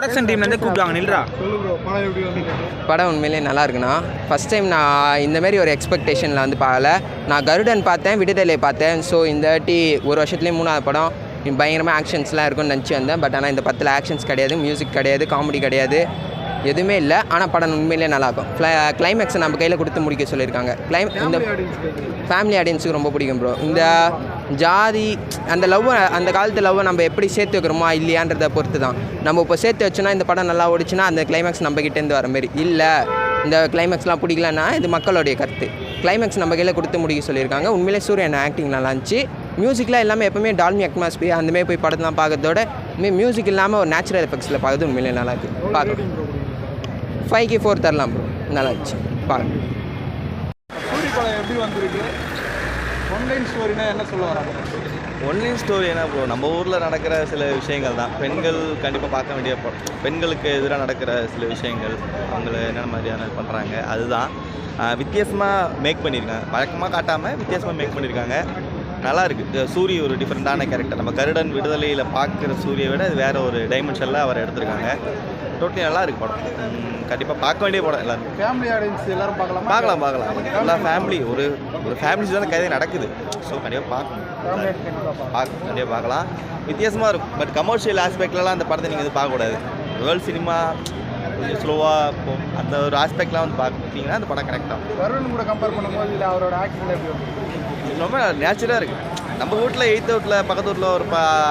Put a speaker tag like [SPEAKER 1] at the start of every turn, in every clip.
[SPEAKER 1] Production டீம்லேருந்து கூப்பிட்டாங்க
[SPEAKER 2] bro படம்
[SPEAKER 3] உண்மையிலேயே நல்லா இருக்குண்ணா. ஃபஸ்ட் டைம் நான் இந்த மாதிரி ஒரு எக்ஸ்பெக்டேஷனில் வந்து பார்க்கல. நான் கருடன் பார்த்தேன் விடுதலை பார்த்தேன். ஸோ இந்த வாட்டி ஒரு வருஷத்துலேயே மூணாவது படம். பயங்கரமாக ஆக்ஷன்ஸ்லாம் இருக்கும்னு நினச்சி வந்தேன். பட் ஆனால் இந்த பத்தில் ஆக்ஷன்ஸ் கிடையாது மியூசிக் கிடையாது காமெடி கிடையாது. எதுவுமே இல்லை. ஆனால் படம் உண்மையிலேயே நல்லாயிருக்கும். கிளைமேக்ஸை நம்ம கையில் கொடுத்து முடிக்க சொல்லியிருக்காங்க. கிளைம் இந்த ஃபேமிலி ஆடியன்ஸுக்கு ரொம்ப பிடிக்கும் ப்ரோ இந்த ஜாதி அந்த லவ்வை அந்த காலத்து லவ்வை நம்ம எப்படி சேர்த்து வைக்கிறோமா இல்லையான்றதை பொறுத்து தான் நம்ம இப்போ சேர்த்து வச்சோன்னா இந்த படம் நல்லா ஓடிச்சுன்னா அந்த கிளைமேக்ஸ் நம்ம கிட்டேருந்து வர மாதிரி இல்லை இந்த கிளைமேக்ஸ்லாம் பிடிக்கலன்னா இது மக்களுடைய கருத்து. கிளைமேக்ஸ் நம்ம கையில் கொடுத்து முடிக்க சொல்லியிருக்காங்க. உண்மையிலே சூரியன் ஆக்டிங் நல்லா இருந்துச்சு. மியூசிக்லாம் எல்லாமே எப்பவுமே டால்மி அட்மாஸ்பியர் அந்தமாரி போய் படத்தெலாம் பார்க்கறதோட மியூசிக் இல்லாமல் ஒரு நேச்சுரல் எஃபெக்ட்ஸில் பார்க்கறது உண்மையிலே நல்லா இருக்குது பார்க்கலாம். ஃபைவ்க்கு ஃபோர் தரலாம் ப்ரோ நல்லா இருந்துச்சு.
[SPEAKER 2] படம் எப்படி வந்திருக்கு? ஒன்லைன் ஸ்டோரினா என்ன சொல்ல வராங்க?
[SPEAKER 4] ஒன்லைன் ஸ்டோரி என்ன ப்ரோ நம்ம ஊரில் நடக்கிற சில விஷயங்கள் தான். பெண்கள் கண்டிப்பாக பார்க்க வேண்டிய பெண்களுக்கு எதிராக நடக்கிற சில விஷயங்கள் அவங்கள என்னென்ன மாதிரியான பண்ணுறாங்க அதுதான். வித்தியாசமாக மேக் பண்ணியிருக்காங்க. வழக்கமாக காட்டாமல் வித்தியாசமாக மேக் பண்ணியிருக்காங்க. நல்லா இருக்குது சூரி ஒரு டிஃப்ரெண்ட்டான கேரக்டர் நம்ம கருடன் விடுதலையில் பார்க்குற சூரியை விட இது வேறு ஒரு டைமென்ஷனில் அவர் எடுத்திருக்காங்க. டோட்டலி நல்லா இருக்கு படம். கண்டிப்பாக பார்க்க வேண்டிய படம் எல்லாரும்.
[SPEAKER 2] ஃபேமிலி ஆடியன்ஸ் எல்லாரும் பார்க்கலாமா?
[SPEAKER 4] பார்க்கலாம் பார்க்கலாம். எல்லா ஃபேமிலி ஒரு ஒரு ஃபேமிலி தான் கதை நடக்குது. ஸோ கண்டிப்பாக பார்க்கணும். பார்க்க கண்டிப்பாக பார்க்கலாம். வித்தியாசமாக இருக்கும். பட் கமர்ஷியல் ஆஸ்பெக்ட்லலாம் அந்த படத்தை நீங்கள் வந்து பார்க்கக்கூடாது வேர்ல்ட் சினிமா கொஞ்சம் ஸ்லோவாக இருக்கும் அந்த ஒரு ஆஸ்பெக்ட்லாம் வந்து பார்த்தீங்கன்னா அந்த படம் கரெக்ட் ஆகும்.
[SPEAKER 2] வருண் கூட கம்பேர் பண்ணும்போது இல்லை அவரோட ஆக்ஷன் எப்படி
[SPEAKER 4] ரொம்ப நேச்சுரலாக இருக்குது நம்ம வீட்டில் எயித்து வீட்டில் பக்கத்து வீட்டில் ஒரு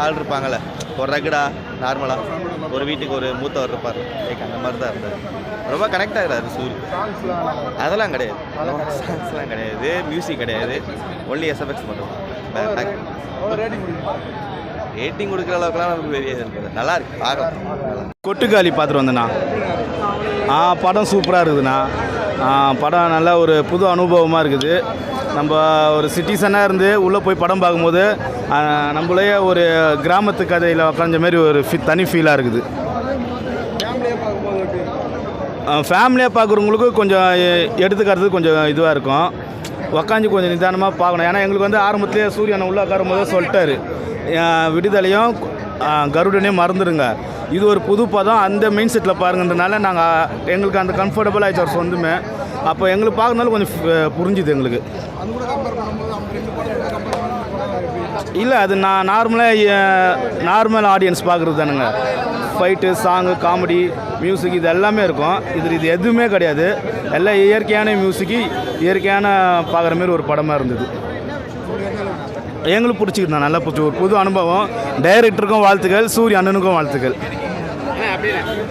[SPEAKER 4] ஆள் இருப்பாங்கல்ல. ஒரு ரகுடா நார்மலாக ஒரு வீட்டுக்கு ஒரு மூத்தவர் இருப்பார். லைக் அந்த மாதிரி தான் இருந்தார். ரொம்ப கனெக்ட் ஆகிறாரு சூரி. அதெல்லாம் கிடையாது. சாங்ஸ்லாம் கிடையாது. மியூசிக் கிடையாது. ஒன்லி எஸ்எஃப்எக்ஸ் மட்டும்.
[SPEAKER 2] ரேட்டிங்
[SPEAKER 4] கொடுக்குற அளவுக்குலாம் நமக்கு பெரிய இருக்காது. நல்லா இருக்கு. பார்க்கலாம்
[SPEAKER 5] கொட்டுக்காளி பார்த்துட்டு வந்தேண்ணா. படம் சூப்பராக இருக்குதுண்ணா. படம் நல்ல ஒரு புது அனுபவமாக இருக்குது. நம்ம ஒரு சிட்டிசனாக இருந்து உள்ளே போய் படம் பார்க்கும்போது நம்மளே ஒரு கிராமத்து கதையில் உக்காந்த மாதிரி ஒரு ஃபி தனி ஃபீலாக இருக்குது.
[SPEAKER 2] ஃபேமிலியாக
[SPEAKER 5] பார்க்குறவங்களுக்கு கொஞ்சம் எ- எடுத்துக்கிறது கொஞ்சம் இதுவாக இருக்கும். உக்காந்து கொஞ்சம் நிதானமாக பார்க்கணும். ஏன்னா எங்களுக்கு வந்து ஆரம்பத்திலே சூரியனை உள்ள உட்காரும் போதே சொல்லிட்டாரு. விடுதலையும் கருடனையும் மறந்துடுங்க இது ஒரு புது பதம். அந்த மெயின் செட்டில் பாருங்கன்றனால நாங்கள் எங்களுக்கு அந்த கம்ஃபர்டபுள் ஆயிடுச்சு அவர் சொந்தமே. அப்போ எங்களுக்கு பார்க்கறதுனால கொஞ்சம் புரிஞ்சுது எங்களுக்கு. இல்லை அது நான் நார்மலாக நார்மல் ஆடியன்ஸ் பார்க்குறது தானுங்க. ஃபைட்டு சாங்கு காமெடி மியூசிக் இது எல்லாமே இருக்கும். இது இது எதுவுமே கிடையாது. எல்லாம் இயற்கையான மியூசிக்கு இயற்கையான பார்க்குற மாதிரி ஒரு படமாக இருந்தது. எங்களுக்கு பிடிச்சிக்கிட்டு நல்லா பிடிச்சி ஒரு புது அனுபவம். டைரக்டருக்கும் வாழ்த்துக்கள் சூரிய அண்ணனுக்கும் வாழ்த்துக்கள்.